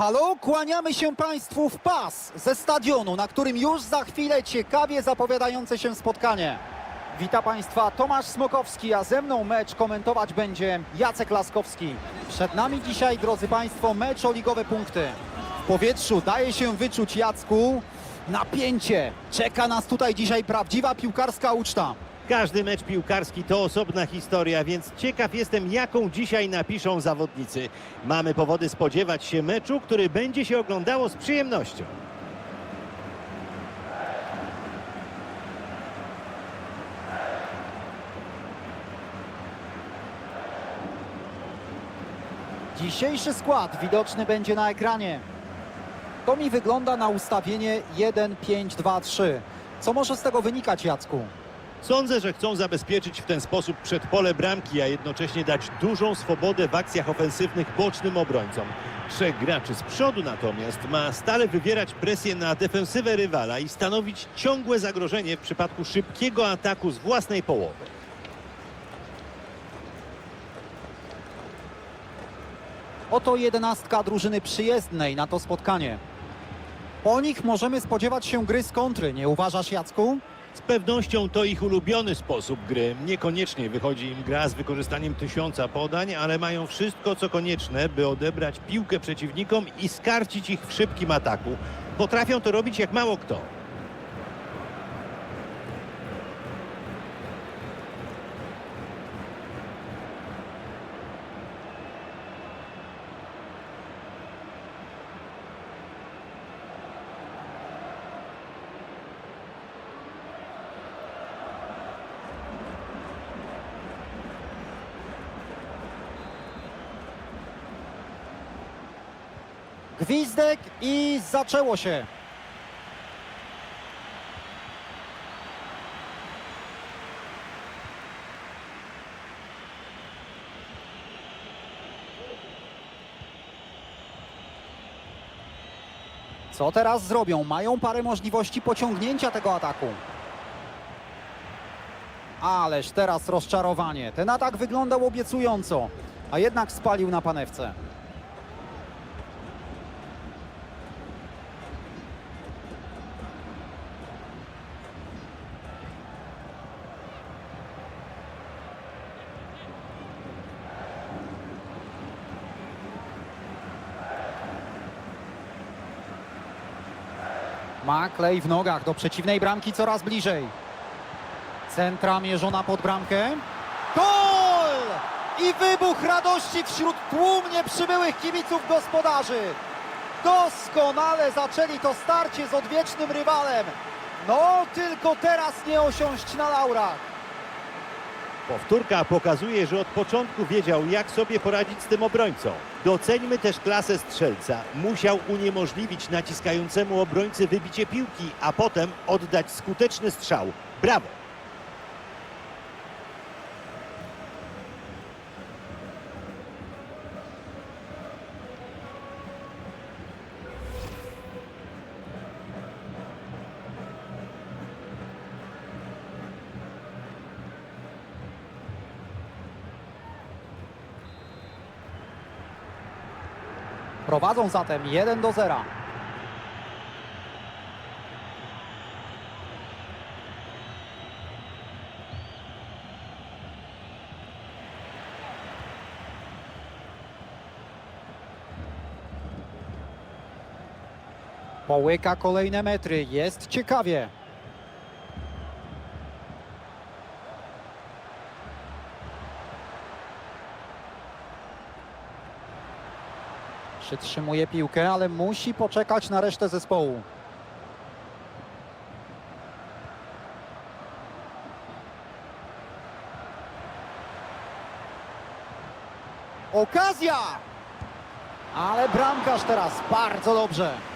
Halo, kłaniamy się Państwu w pas ze stadionu, na którym już za chwilę ciekawie zapowiadające się spotkanie. Wita Państwa Tomasz Smokowski, a ze mną mecz komentować będzie Jacek Laskowski. Przed nami dzisiaj, drodzy Państwo, mecz o ligowe punkty. W powietrzu daje się wyczuć Jacku napięcie. Czeka nas tutaj dzisiaj prawdziwa piłkarska uczta. Każdy mecz piłkarski to osobna historia, więc ciekaw jestem, jaką dzisiaj napiszą zawodnicy. Mamy powody spodziewać się meczu, który będzie się oglądało z przyjemnością. Dzisiejszy skład widoczny będzie na ekranie. To mi wygląda na ustawienie 1-5-2-3. Co może z tego wynikać, Jacku? Sądzę, że chcą zabezpieczyć w ten sposób przedpole bramki, a jednocześnie dać dużą swobodę w akcjach ofensywnych bocznym obrońcom. Trzech graczy z przodu natomiast ma stale wywierać presję na defensywę rywala i stanowić ciągłe zagrożenie w przypadku szybkiego ataku z własnej połowy. Oto jedenastka drużyny przyjezdnej na to spotkanie. Po nich możemy spodziewać się gry z kontry, nie uważasz, Jacku? Z pewnością to ich ulubiony sposób gry. Niekoniecznie wychodzi im gra z wykorzystaniem tysiąca podań, ale mają wszystko co konieczne, by odebrać piłkę przeciwnikom i skarcić ich w szybkim ataku. Potrafią to robić jak mało kto. Gwizdek i zaczęło się. Co teraz zrobią? Mają parę możliwości pociągnięcia tego ataku. Ależ teraz rozczarowanie. Ten atak wyglądał obiecująco, a jednak spalił na panewce. Ma klej w nogach do przeciwnej bramki coraz bliżej. Centra mierzona pod bramkę. Gol! I wybuch radości wśród tłumnie przybyłych kibiców gospodarzy. Doskonale zaczęli to starcie z odwiecznym rywalem. No, tylko teraz nie osiąść na laurach. Powtórka pokazuje, że od początku wiedział, jak sobie poradzić z tym obrońcą. Doceńmy też klasę strzelca. Musiał uniemożliwić naciskającemu obrońcy wybicie piłki, a potem oddać skuteczny strzał. Brawo! Prowadzą zatem 1 do 0. Połyka kolejne metry. Jest ciekawie. Przytrzymuje piłkę, ale musi poczekać na resztę zespołu. Okazja! Ale bramkarz teraz bardzo dobrze.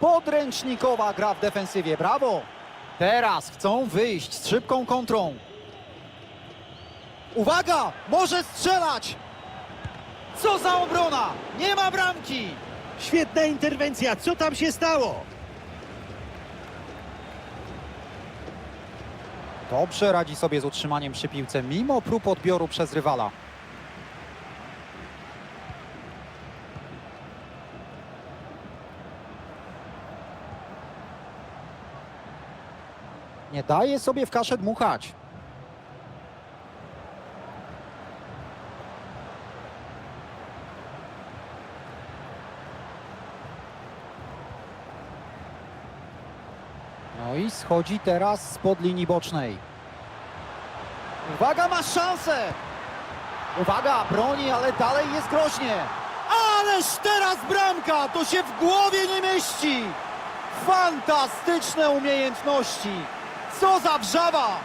Podręcznikowa gra w defensywie, brawo! Teraz chcą wyjść z szybką kontrą. Uwaga! Może strzelać! Co za obrona! Nie ma bramki! Świetna interwencja, co tam się stało? Dobrze radzi sobie z utrzymaniem przy piłce, mimo prób odbioru przez rywala. Nie daje sobie w kaszę dmuchać. No i schodzi teraz spod linii bocznej. Uwaga, ma szansę! Uwaga, broni, ale dalej jest groźnie. Ależ teraz bramka! To się w głowie nie mieści! Fantastyczne umiejętności! Co za wrzawa!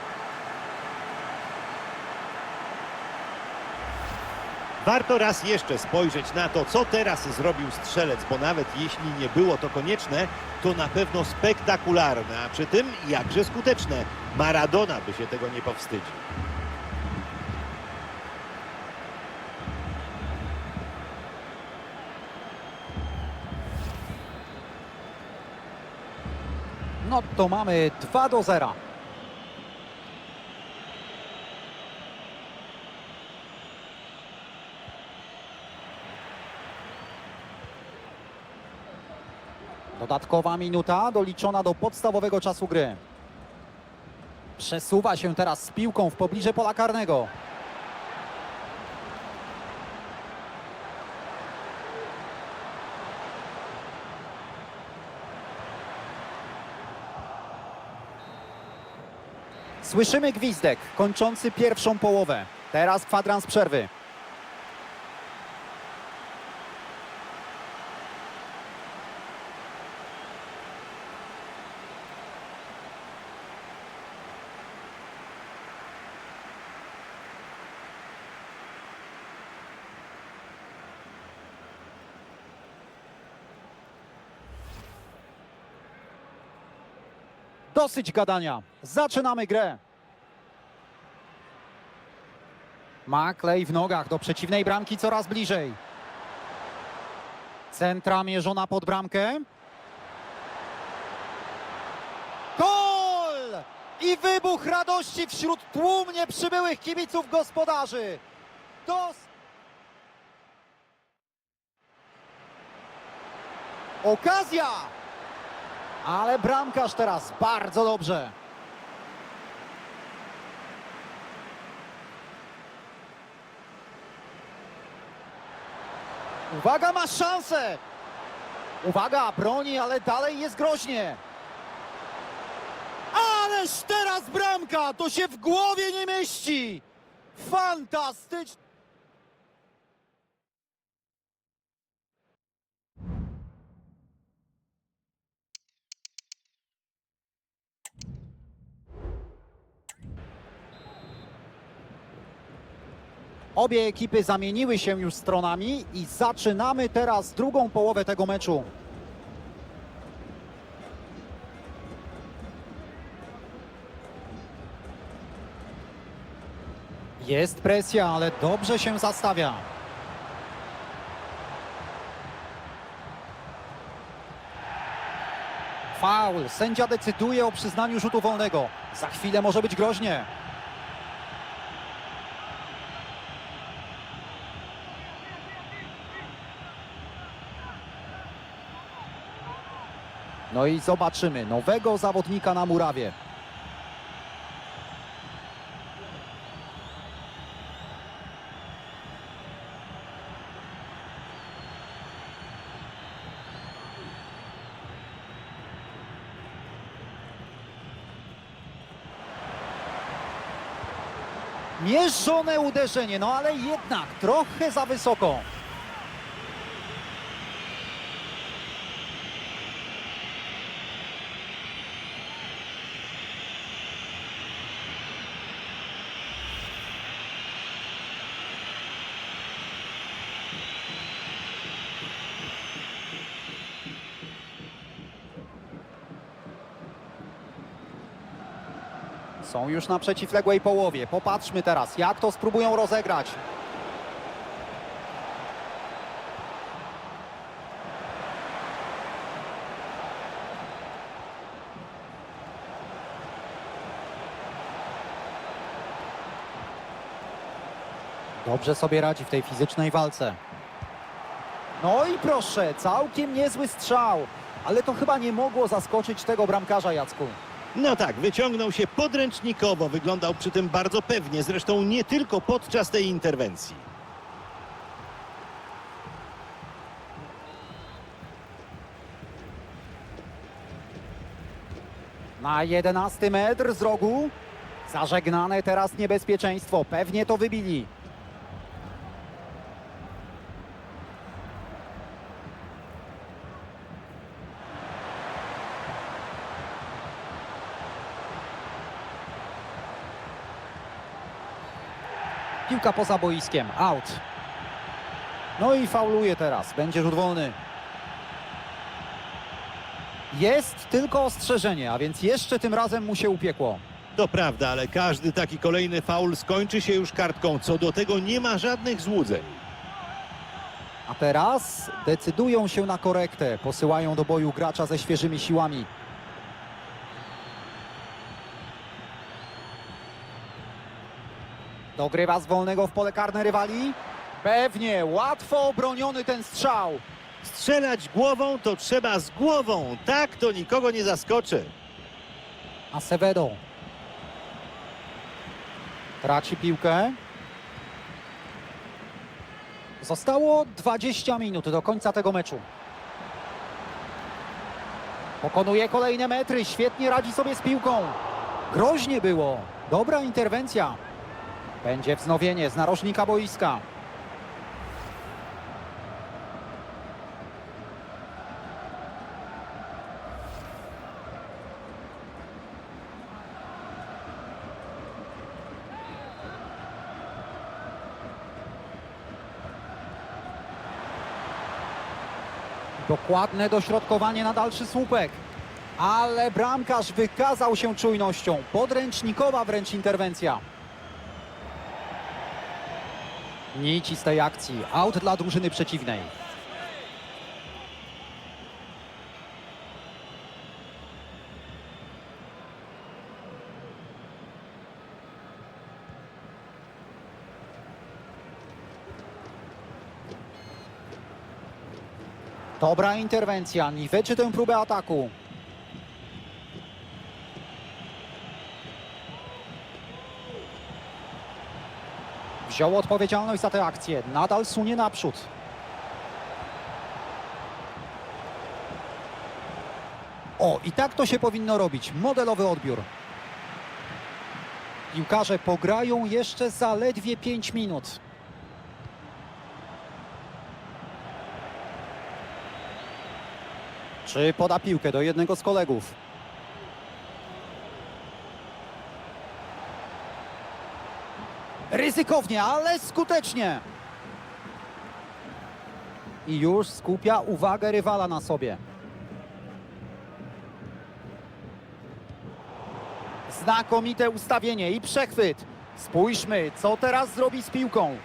Warto raz jeszcze spojrzeć na to, co teraz zrobił strzelec, bo nawet jeśli nie było to konieczne, to na pewno spektakularne, a przy tym jakże skuteczne. Maradona by się tego nie powstydził. No to mamy 2 do 0. Dodatkowa minuta doliczona do podstawowego czasu gry. Przesuwa się teraz z piłką w pobliże pola karnego. Słyszymy gwizdek kończący pierwszą połowę. Teraz kwadrans przerwy. Dosyć gadania. Zaczynamy grę. Maklej w nogach do przeciwnej bramki coraz bliżej. Centra mierzona pod bramkę. Gol! I wybuch radości wśród tłumnie przybyłych kibiców gospodarzy. Dos... Okazja! Ale bramkarz teraz bardzo dobrze. Uwaga, ma szansę! Uwaga, broni, ale dalej jest groźnie. Ależ teraz bramka! To się w głowie nie mieści! Fantastycznie! Obie ekipy zamieniły się już stronami i zaczynamy teraz drugą połowę tego meczu. Jest presja, ale dobrze się zastawia. Faul. Sędzia decyduje o przyznaniu rzutu wolnego. Za chwilę może być groźnie. No i zobaczymy nowego zawodnika na murawie. Mierzone uderzenie, no ale jednak trochę za wysoko. Już na przeciwległej połowie. Popatrzmy teraz, jak to spróbują rozegrać. Dobrze sobie radzi w tej fizycznej walce. No i proszę, całkiem niezły strzał. Ale to chyba nie mogło zaskoczyć tego bramkarza, Jacku. No tak, wyciągnął się podręcznikowo, wyglądał przy tym bardzo pewnie, zresztą nie tylko podczas tej interwencji. Na 11 metr z rogu. Zażegnane teraz niebezpieczeństwo. Pewnie to wybili. Piłka poza boiskiem. Out. No i fauluje teraz. Będzie rzut wolny. Jest tylko ostrzeżenie, a więc jeszcze tym razem mu się upiekło. To prawda, ale każdy taki kolejny faul skończy się już kartką. Co do tego nie ma żadnych złudzeń. A teraz decydują się na korektę. Posyłają do boju gracza ze świeżymi siłami. Dogrywa z wolnego w pole karne rywali. Pewnie, łatwo obroniony ten strzał. Strzelać głową to trzeba z głową. Tak to nikogo nie zaskoczy. Acevedo. Traci piłkę. Zostało 20 minut do końca tego meczu. Pokonuje kolejne metry, świetnie radzi sobie z piłką. Groźnie było, dobra interwencja. Będzie wznowienie z narożnika boiska. Dokładne dośrodkowanie na dalszy słupek. Ale bramkarz wykazał się czujnością. Podręcznikowa wręcz interwencja. Nici z tej akcji. Out dla drużyny przeciwnej. Dobra interwencja. Niweczy tę próbę ataku. Wziął odpowiedzialność za tę akcję. Nadal sunie naprzód. O, i tak to się powinno robić. Modelowy odbiór. Piłkarze pograją jeszcze zaledwie 5 minut. Czy poda piłkę do jednego z kolegów? Ryzykownie, ale skutecznie. I już skupia uwagę rywala na sobie. Znakomite ustawienie i przechwyt. Spójrzmy, co teraz zrobi z piłką.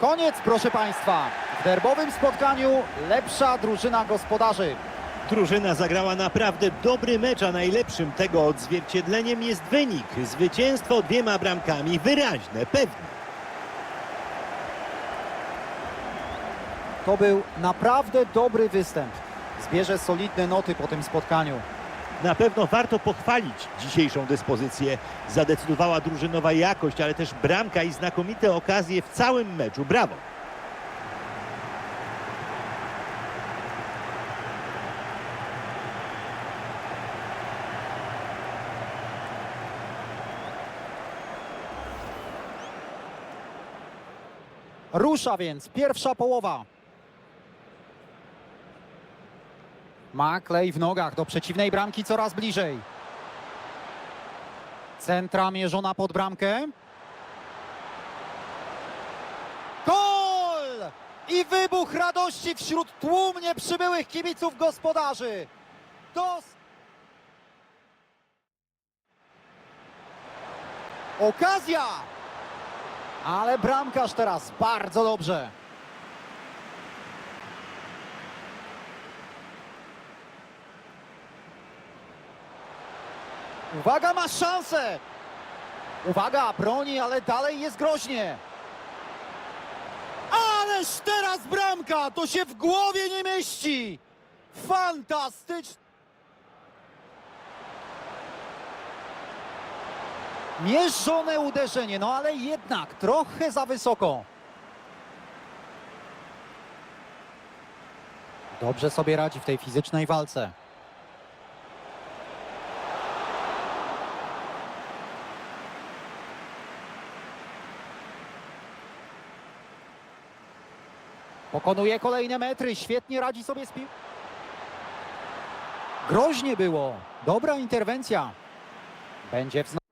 Koniec, proszę Państwa. W derbowym spotkaniu lepsza drużyna gospodarzy. Drużyna zagrała naprawdę dobry mecz, a najlepszym tego odzwierciedleniem jest wynik. Zwycięstwo dwiema bramkami, wyraźne, pewne. To był naprawdę dobry występ. Zbierze solidne noty po tym spotkaniu. Na pewno warto pochwalić dzisiejszą dyspozycję. Zadecydowała drużynowa jakość, ale też bramka i znakomite okazje w całym meczu. Brawo! Rusza więc pierwsza połowa. Maklej w nogach do przeciwnej bramki coraz bliżej. Centra mierzona pod bramkę. Gol! I wybuch radości wśród tłumnie przybyłych kibiców gospodarzy. Dos Okazja! Ale bramkarz teraz bardzo dobrze. Uwaga, ma szansę! Uwaga, broni, ale dalej jest groźnie. Ależ teraz bramka! To się w głowie nie mieści! Fantastyczne! Mierzone uderzenie, no ale jednak trochę za wysoko. Dobrze sobie radzi w tej fizycznej walce. Pokonuje kolejne metry, świetnie radzi sobie z pił. Groźnie było. Dobra interwencja. Będzie w